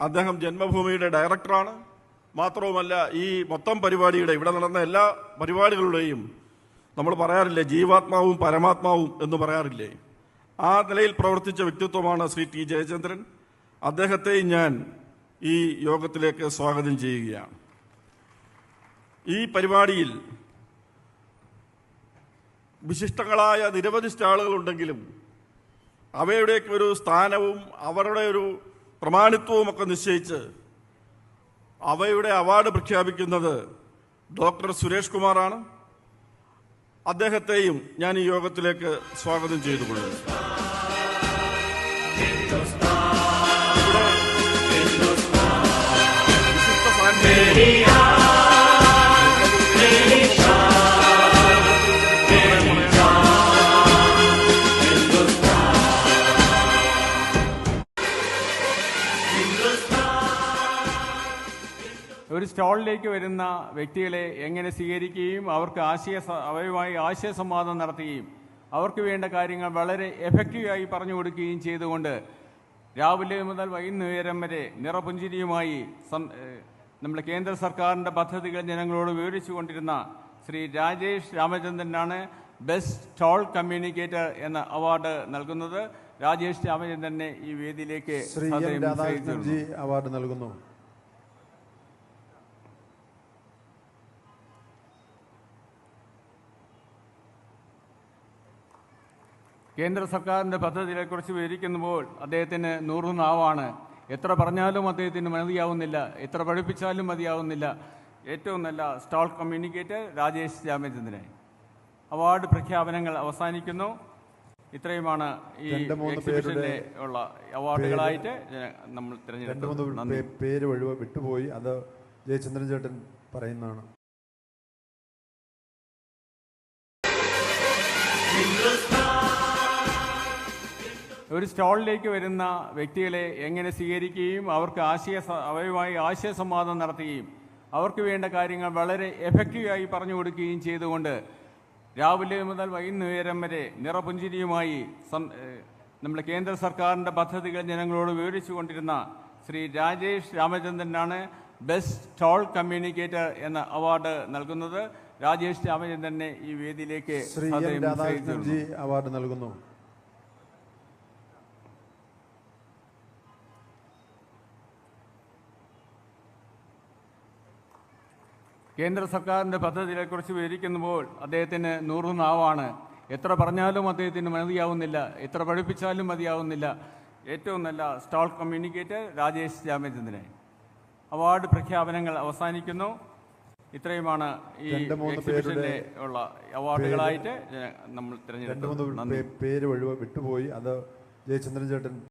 അദ്ദേഹം ജന്മഭൂമിയുടെ ഡയറക്ടറാണ്. മാത്രവുമല്ല ഈ മൊത്തം പരിപാടിയുടെ ഇവിടെ നടന്ന എല്ലാ പരിപാടികളുടെയും നമ്മൾ പറയാറില്ലേ ജീവാത്മാവും പരമാത്മാവും എന്ന് പറയാറില്ലേ? ആ നിലയിൽ പ്രവർത്തിച്ച വ്യക്തിത്വമാണ് ശ്രീ ടി ജയചന്ദ്രൻ. അദ്ദേഹത്തെയും ഞാൻ ഈ യോഗത്തിലേക്ക് സ്വാഗതം ചെയ്യുകയാണ്. ഈ പരിപാടിയിൽ വിശിഷ്ടങ്ങളായ നിരവധി സ്റ്റാളുകളുണ്ടെങ്കിലും അവയുടെയൊക്കെ ഒരു സ്ഥാനവും അവരുടെ ഒരു പ്രമാണിത്വവും ഒക്കെ നിശ്ചയിച്ച് അവയുടെ അവാർഡ് പ്രഖ്യാപിക്കുന്നത് ഡോക്ടർ സുരേഷ് കുമാറാണ്. അദ്ദേഹത്തെയും ഞാൻ ഈ യോഗത്തിലേക്ക് സ്വാഗതം ചെയ്തുകൊള്ളുന്നു. വിശിഷ്ട സാന്നിധ്യം. ഒരു സ്റ്റാളിലേക്ക് വരുന്ന വ്യക്തികളെ എങ്ങനെ സ്വീകരിക്കുകയും അവർക്ക് ആശയ അവയുമായി അവരുമായി ആശയ സംവാദം നടത്തുകയും അവർക്ക് വേണ്ട കാര്യങ്ങൾ വളരെ എഫക്റ്റീവായി പറഞ്ഞു കൊടുക്കുകയും ചെയ്തുകൊണ്ട് രാവിലെ മുതൽ വൈകുന്നേരം വരെ നിറപുഞ്ചിരിയുമായി നമ്മുടെ കേന്ദ്ര സർക്കാരിന്റെ പദ്ധതികൾ ജനങ്ങളോട് വിവരിച്ചു കൊണ്ടിരുന്ന ശ്രീ രാജേഷ് രാമചന്ദ്രനാണ് ബെസ്റ്റ് ടോൾ കമ്മ്യൂണിക്കേറ്റർ എന്ന അവാർഡ് നൽകുന്നത്. രാജേഷ് രാമചന്ദ്രനെ ഈ വേദിയിലേക്ക് ശ്രീ അവാർഡ് നൽകുന്നു. കേന്ദ്ര സർക്കാരിന്റെ പദ്ധതികളെക്കുറിച്ച് വിവരിക്കുമ്പോൾ അദ്ദേഹത്തിന് നൂറു നാവാണ്. എത്ര പറഞ്ഞാലും അദ്ദേഹത്തിന് മതിയാവുന്നില്ല. എത്ര പഠിപ്പിച്ചാലും മതിയാവുന്നില്ല. ഏറ്റവും നല്ല stall communicator Rajesh Ramachandran. Award പ്രഖ്യാപനങ്ങൾ അവസാനിക്കുന്നു. ഇത്രയുമാണ് ഈ എക്സിബിഷനിലെ ഉള്ള അവാർഡുകളായിട്ട് നമ്മൾ തിരഞ്ഞെടുത്തു പേര് വിട്ടുപോയി. അത് ജയചന്ദ്രൻ ചേട്ടൻ പറയുന്നതാണ്. ഒരു സ്റ്റാളിലേക്ക് വരുന്ന വ്യക്തികളെ എങ്ങനെ സ്വീകരിക്കുകയും അവർക്ക് ആശയ അവയുമായി അവരുമായി ആശയ സംവാദം നടത്തുകയും അവർക്ക് വേണ്ട കാര്യങ്ങൾ വളരെ എഫക്റ്റീവായി പറഞ്ഞു കൊടുക്കുകയും ചെയ്തുകൊണ്ട് രാവിലെ മുതൽ വൈകുന്നേരം വരെ നിറപുഞ്ചിരിയുമായി നമ്മുടെ കേന്ദ്ര സർക്കാരിന്റെ പദ്ധതികൾ ജനങ്ങളോട് വിവരിച്ചു കൊണ്ടിരുന്ന ശ്രീ രാജേഷ് രാമചന്ദ്രനാണ് ബെസ്റ്റ് ടോൾ കമ്മ്യൂണിക്കേറ്റർ എന്ന അവാർഡ് നൽകുന്നത്. രാജേഷ് രാമചന്ദ്രനെ ഈ വേദിയിലേക്ക് അവാർഡ് നൽകുന്നു. കേന്ദ്ര സർക്കാരിന്റെ പദ്ധതികളെക്കുറിച്ച് വിവരിക്കുമ്പോൾ അദ്ദേഹത്തിന് നൂറു നാവാണ്. എത്ര പറഞ്ഞാലും അദ്ദേഹത്തിന് മതിയാവുന്നില്ല. എത്ര പഠിപ്പിച്ചാലും മതിയാവുന്നില്ല. ഏറ്റവും നല്ല stall communicator Rajesh Ramachandran. Award പ്രഖ്യാപനങ്ങൾ അവസാനിക്കുന്നു. ഇത്രയുമാണ് ഈ എക്സിബിഷനിലെ ഉള്ള അവാർഡുകളായിട്ട് നമ്മൾ തിരഞ്ഞെടുത്തു പേര് വിട്ടുപോയി. അത് ജയചന്ദ്രൻ ചേട്ടൻ